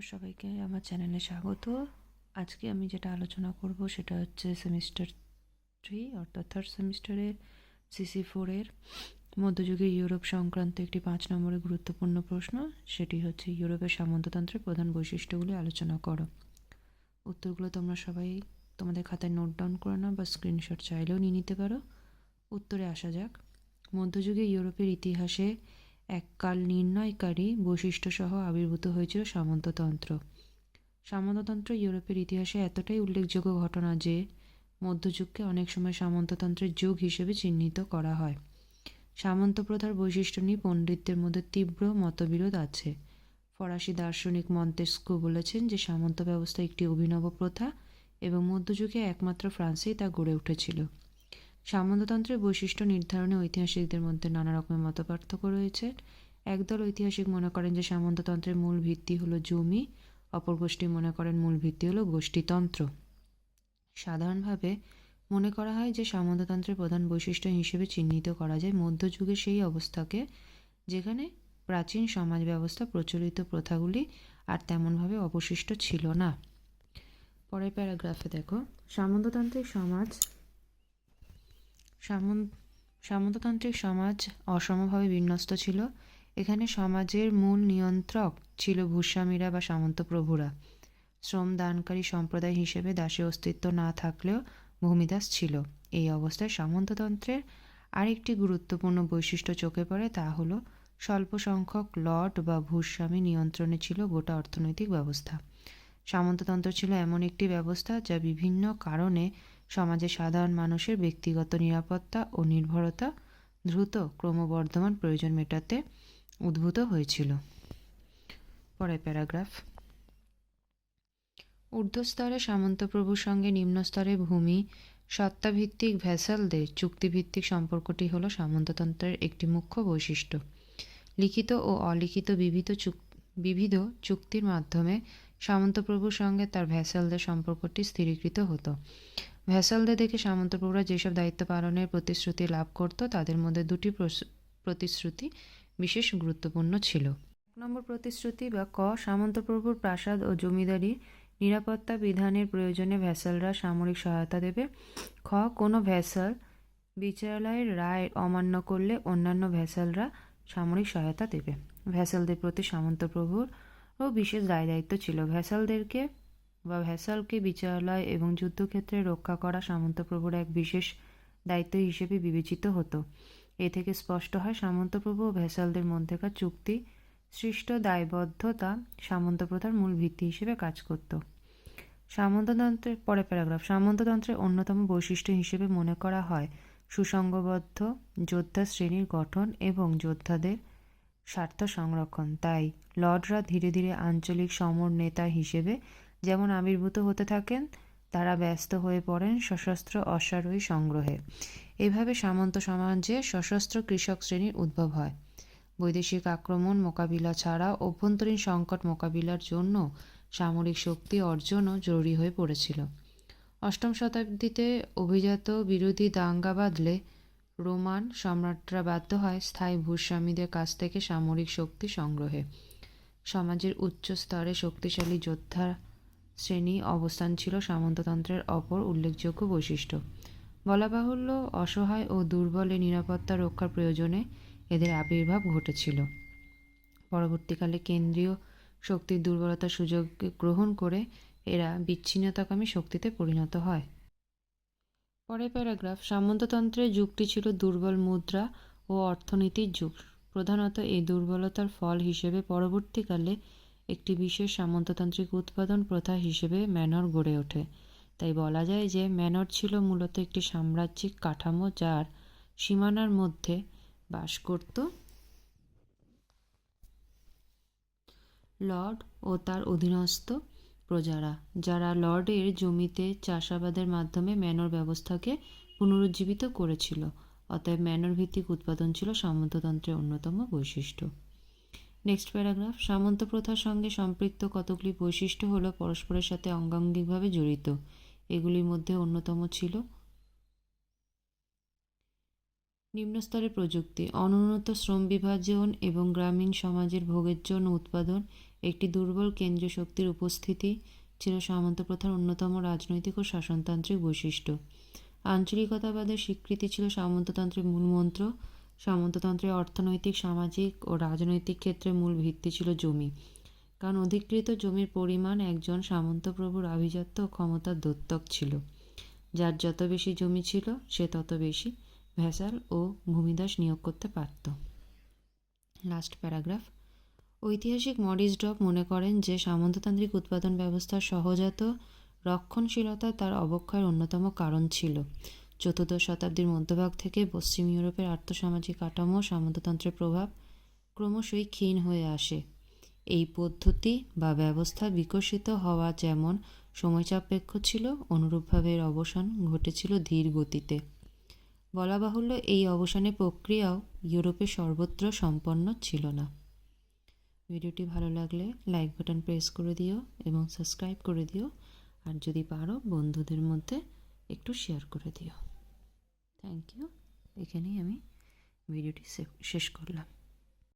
সবাইকে আমার চ্যানেলে স্বাগত। আজকে আমি যেটা আলোচনা করব সেটা হচ্ছে সেমিস্টার থ্রি অর্থাৎ থার্ড সেমিস্টারের সিসি ফোরের মধ্যযুগের ইউরোপ সংক্রান্ত একটি পাঁচ নম্বরের গুরুত্বপূর্ণ প্রশ্ন, সেটি হচ্ছে ইউরোপের সামন্ততন্ত্রের প্রধান বৈশিষ্ট্যগুলি আলোচনা করো। উত্তরগুলো তোমরা সবাই তোমাদের খাতায় নোট ডাউন করে নাও বা স্ক্রিনশট চাইলেও নিয়ে নিতে পারো। উত্তরে আসা যাক। মধ্যযুগে ইউরোপের ইতিহাসে এককাল নির্ণয়কারী বৈশিষ্ট্যসহ আবির্ভূত হয়েছিল সামন্ততন্ত্র। সামন্ততন্ত্র ইউরোপের ইতিহাসে এতটাই উল্লেখযোগ্য ঘটনা যে, মধ্যযুগকে অনেক সময় সামন্ততন্ত্রের যুগ হিসেবে চিহ্নিত করা হয়। সামন্ত প্রথার বৈশিষ্ট্য নিয়ে পণ্ডিতদের মধ্যে তীব্র মতবিরোধ আছে। ফরাসি দার্শনিক মন্তেস্কো বলেছেন যে সামন্ত ব্যবস্থা একটি অভিনব প্রথা এবং মধ্যযুগে একমাত্র ফ্রান্সেই তা গড়ে উঠেছিল। সামন্ততন্ত্রের বৈশিষ্ট্য নির্ধারণে ঐতিহাসিকদের মধ্যে নানা রকমের মতপার্থক্য রয়েছে। একদল ঐতিহাসিক মনে করেন যে সামন্ততন্ত্রের মূল ভিত্তি হলো জমি, অপর গোষ্ঠী মনে করেন মূল ভিত্তি হলো গোষ্ঠীতন্ত্র। সাধারণভাবে মনে করা হয় যে সামন্ততন্ত্রের প্রধান বৈশিষ্ট্য হিসেবে চিহ্নিত করা যায় মধ্যযুগে সেই অবস্থাকে, যেখানে প্রাচীন সমাজ ব্যবস্থা প্রচলিত প্রথাগুলি আর তেমনভাবে অবশিষ্ট ছিল না। পরের প্যারাগ্রাফে দেখো। সামন্ততান্ত্রিক সমাজ সামন্ততান্ত্রিক সমাজ অসমভাবে বিন্যস্ত ছিল। এখানে সমাজের মূল নিয়ন্ত্রক ছিল ভূস্বামীরা বা সামন্ত প্রভুরা শ্রম দানকারী সম্প্রদায় হিসেবে দাসী অস্তিত্ব না থাকলেও ভূমিদাস ছিল। এই অবস্থায় সামন্ততন্ত্রের আরেকটি গুরুত্বপূর্ণ বৈশিষ্ট্য চোখে পড়ে তা হলো স্বল্প সংখ্যক লট বা ভূস্বামী নিয়ন্ত্রণে ছিল গোটা অর্থনৈতিক ব্যবস্থা। সামন্ততন্ত্র ছিল এমন একটি ব্যবস্থা যা বিভিন্ন কারণে সমাজে সাধারণ মানুষের ব্যক্তিগত নিরাপত্তা ও নির্ভরতা দ্রুত ক্রমবর্ধমান প্রয়োজন মেটাতে উদ্ভূত হয়েছিল। পরে প্যারাগ্রাফ। ঊর্ধ্বস্তরে সামন্তপ্রভুর সঙ্গে নিম্নস্তরে ভূমি, সত্তাভিত্তিক ভ্যাসালদের চুক্তিভিত্তিক সম্পর্কটি হল সামন্ততন্ত্রের একটি মুখ্য বৈশিষ্ট্য। লিখিত ও অলিখিত বিবিধ চুক বিবিধ চুক্তির মাধ্যমে সামন্তপ্রভুর সঙ্গে তার ভ্যাসালদের সম্পর্কটি স্থিরীকৃত হতো। ভ্যাসালদের দেখে সামন্তপ্রভুরা যেসব দায়িত্ব পালনের প্রতিশ্রুতি লাভ করত, তাদের মধ্যে দুটি প্রতিশ্রুতি বিশেষ গুরুত্বপূর্ণ ছিল। এক নম্বর প্রতিশ্রুতি বা ক সামন্তপ্রভুর প্রাসাদ ও জমিদারি নিরাপত্তা বিধানের প্রয়োজনে ভ্যাসালরা সামরিক সহায়তা দেবে। খ, কোনো ভ্যাসাল বিচারালয়ের রায় অমান্য করলে অন্যান্য ভ্যাসালরা সামরিক সহায়তা দেবে। ভ্যাসালদের প্রতি সামন্তপ্রভুর ও বিশেষ দায় দায়িত্ব ছিল। ভ্যাসালদেরকে বা ভ্যাসালকে বিচারালয় এবং যুদ্ধক্ষেত্রে রক্ষা করা সামন্তপ্রভুর এক বিশেষ দায়িত্ব হিসেবে বিবেচিত হতো। এ থেকে স্পষ্ট হয়, সামন্তপ্রভু ও ভ্যাসালদের মধ্যেকার চুক্তি, সৃষ্ট দায়বদ্ধতা সামন্ত প্রথার মূল ভিত্তি হিসেবে কাজ করত। সামন্ততন্ত্রের পরে প্যারাগ্রাফ, সামন্ততন্ত্রের অন্যতম বৈশিষ্ট্য হিসেবে মনে করা হয় সুসংগবদ্ধ যোদ্ধা শ্রেণির গঠন এবং যোদ্ধাদের স্বার্থ সংরক্ষণ। তাই লর্ডরা ধীরে ধীরে আঞ্চলিক সমর নেতা হিসেবে যেমন আবির্ভূত হতে থাকেন, তারা ব্যস্ত হয়ে পড়েন সশস্ত্র অশ্বারোহী সংগ্রহে। এভাবে সামন্ত সমাজে সশস্ত্র কৃষক শ্রেণির উদ্ভব হয়। বৈদেশিক আক্রমণ মোকাবিলা ছাড়া অভ্যন্তরীণ সংকট মোকাবিলার জন্য সামরিক শক্তি অর্জনও জরুরি হয়ে পড়েছিল। অষ্টম শতাব্দীতে অভিজাত বিরোধী দাঙ্গা বাঁধলে রোমান সম্রাটরা বাধ্য হয় স্থায়ী ভূস্বামীদের কাছ থেকে সামরিক শক্তি সংগ্রহে। সমাজের উচ্চ স্তরে শক্তিশালী যোদ্ধা শ্রেণি অবস্থান ছিল সামন্ততন্ত্রের অপর উল্লেখযোগ্য বৈশিষ্ট্য। বলা বাহুল্য, অসহায় ও দুর্বলে নিরাপত্তা রক্ষার প্রয়োজনে এদের আবির্ভাব ঘটেছিল। পরবর্তীকালে কেন্দ্রীয় শক্তির দুর্বলতার সুযোগ গ্রহণ করে এরা বিচ্ছিন্নতাকামী শক্তিতে পরিণত হয়। পরের প্যারাগ্রাফ সামন্ততন্ত্রের যুগটি ছিল দুর্বল মুদ্রা ও অর্থনীতির যুগ। প্রধানত এই দুর্বলতার ফল হিসেবে পরবর্তীকালে একটি বিশেষ সামন্ততান্ত্রিক উৎপাদন প্রথা হিসেবে ম্যানর গড়ে ওঠে। তাই বলা যায় যে ম্যানর ছিল মূলত একটি সাম্রাজ্যিক কাঠামো যার সীমানার মধ্যে বাস করত। লর্ড ও তার অধীনস্থ প্রজারা, যারা লর্ডের জমিতে চাষাবাদের মাধ্যমে ম্যানর ব্যবস্থাকে পুনরুজ্জীবিত করেছিল, অতএব ম্যানর ভিত্তিক উৎপাদন ছিল সামন্ততন্ত্রের অন্যতম বৈশিষ্ট্য। নেক্সট প্যারাগ্রাফ সামন্ত প্রথার সঙ্গে সম্পৃক্ত কতগুলি বৈশিষ্ট্য হলো পরস্পরের সাথে অঙ্গাঙ্গিকভাবে জড়িত। এগুলির মধ্যে অন্যতম ছিল নিম্নস্তরের প্রযুক্তি, অনুন্নত শ্রম বিভাজন এবং গ্রামীণ সমাজের ভোগের জন্য উৎপাদন, একটি দুর্বল কেন্দ্রীয় শক্তির উপস্থিতি ছিল সামন্ত প্রথার অন্যতম রাজনৈতিক ও শাসনতান্ত্রিক বৈশিষ্ট্য। আঞ্চলিকতাবাদের স্বীকৃতি ছিল সামন্ততন্ত্রের মূলমন্ত্র সামন্ততন্ত্রের অর্থনৈতিক, সামাজিক ও রাজনৈতিক ক্ষেত্রে মূল ভিত্তি ছিল জমি। কারণ অধিকৃত জমির পরিমাণ একজন সামন্তপ্রভুর আভিজাত্য ও ক্ষমতার দত্তক ছিল। যার যত বেশি জমি ছিল, সে তত বেশি ভেসাল ও ভূমিদাস নিয়োগ করতে পারত। লাস্ট প্যারাগ্রাফ ঐতিহাসিক মরিস ড্রপ মনে করেন যে, সামন্ততান্ত্রিক উৎপাদন ব্যবস্থার সহজাত রক্ষণশীলতা তার অবক্ষয়ের অন্যতম কারণ ছিল। চতুর্দশ শতাব্দীর মধ্যভাগ থেকে পশ্চিম ইউরোপের আর্থসামাজিক কাঠামো সামন্ততন্ত্রের প্রভাব ক্রমশই ক্ষীণ হয়ে আসে। এই পদ্ধতি বা ব্যবস্থা বিকশিত হওয়া যেমন সময়সাপেক্ষ ছিল, অনুরূপভাবে এর অবসান ঘটেছিল ধীর গতিতে। বলা বাহুল্য এই অবসানের প্রক্রিয়াও ইউরোপে সর্বত্র সম্পন্ন ছিল না। ভিডিওটি ভালো লাগলে লাইক বাটন প্রেস করে দিও এবং সাবস্ক্রাইব করে দিও। আর যদি পারো, বন্ধুদের মধ্যে একটু শেয়ার করে দিও। থ্যাংক ইউ এখানেই আমি ভিডিওটি শেষ করলাম।